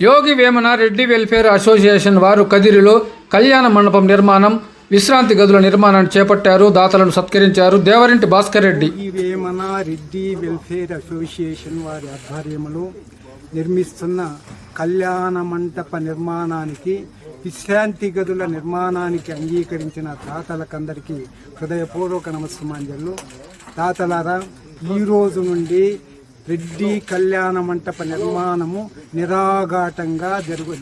యోగి Vemana Reddy welfare association వారు కదిరిలో కళ్యాణ మండపం నిర్మాణం విశ్రాంతి గదుల నిర్మాణాన్ని చేపట్టారు దాతలను సత్కరించారు దేవరింటి భాస్కర్ రెడ్డి. ఈ వేమన రెడ్డి వెల్ఫేర్ అసోసియేషన్ వారి ఆధ్వర్యంలో నిర్మిస్తున్న కళ్యాణ మంటప నిర్మాణానికి విశ్రాంతి గదుల నిర్మాణానికి అంగీకరించిన దాతలకందరికీ హృదయపూర్వక నమస్కారాలు దాతలారా ఈ రోజు నుండి రెడ్డి కళ్యాణ మంటప నిర్మాణము నిరాఘాటంగా జరుగు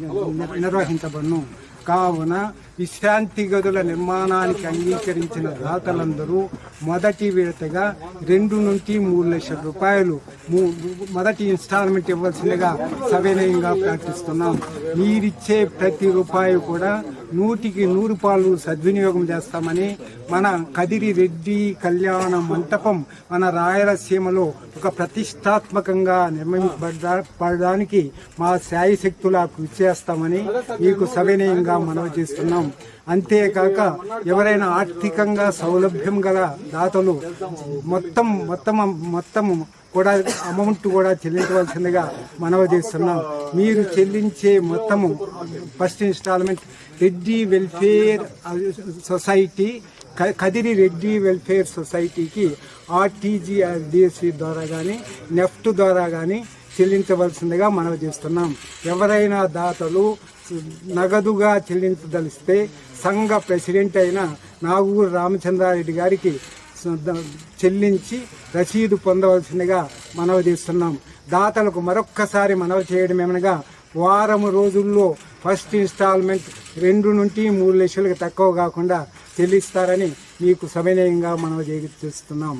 నిర్వహించబడును. కావున విశ్రాంతి గదుల నిర్మాణానికి అంగీకరించిన దాతలందరూ మొదటి విడతగా రెండు నుంచి మూడు లక్షల రూపాయలు మూ- మొదటి ఇన్స్టాల్మెంట్ ఇవ్వాల్సిందిగా సవినయంగా ప్రార్థిస్తున్నాం. మీరిచ్చే ప్రతి రూపాయి కూడా నూటికి నూరు పాలు సద్వినియోగం చేస్తామని మన కదిరి రెడ్డి కళ్యాణ మంటపం మన రాయలసీమలో ఒక ప్రతిష్టాత్మకంగా నిర్మించబడడానికి మా శాయశక్తులా కృషి చేస్తామని మీకు సవినయంగా మనవి చేస్తున్నాం. అంతేకాక ఎవరైనా ఆర్థికంగా సౌలభ్యం గల దాతలు మొత్తం మొత్తం మొత్తం కూడా అమౌంట్ కూడా చెల్లించవలసిందిగా మనవి చేస్తున్నాం. మీరు చెల్లించే మొత్తము first installment Reddy welfare society Kadiri Reddy welfare సొసైటీకి ఆర్టీజీఆర్డిఎస్సి ద్వారా కానీ నెఫ్ట్ ద్వారా కానీ చెల్లించవలసిందిగా మనవి చేస్తున్నాం. ఎవరైనా దాతలు నగదుగా చెల్లించదలిస్తే సంఘ ప్రెసిడెంట్ అయిన నాగూరు రామచంద్రారెడ్డి గారికి చెల్లించి రసీదు పొందవలసిందిగా మనవి చేస్తున్నాం. దాతలకు మరొక్కసారి మనవి చేయడం ఏమనగా వారం రోజుల్లో ఫస్ట్ ఇన్స్టాల్మెంట్ రెండు నుండి మూడు లక్షలకు తక్కువ కాకుండా చెల్లిస్తారని మీకు సవినయంగా మనవి చేస్తున్నాం.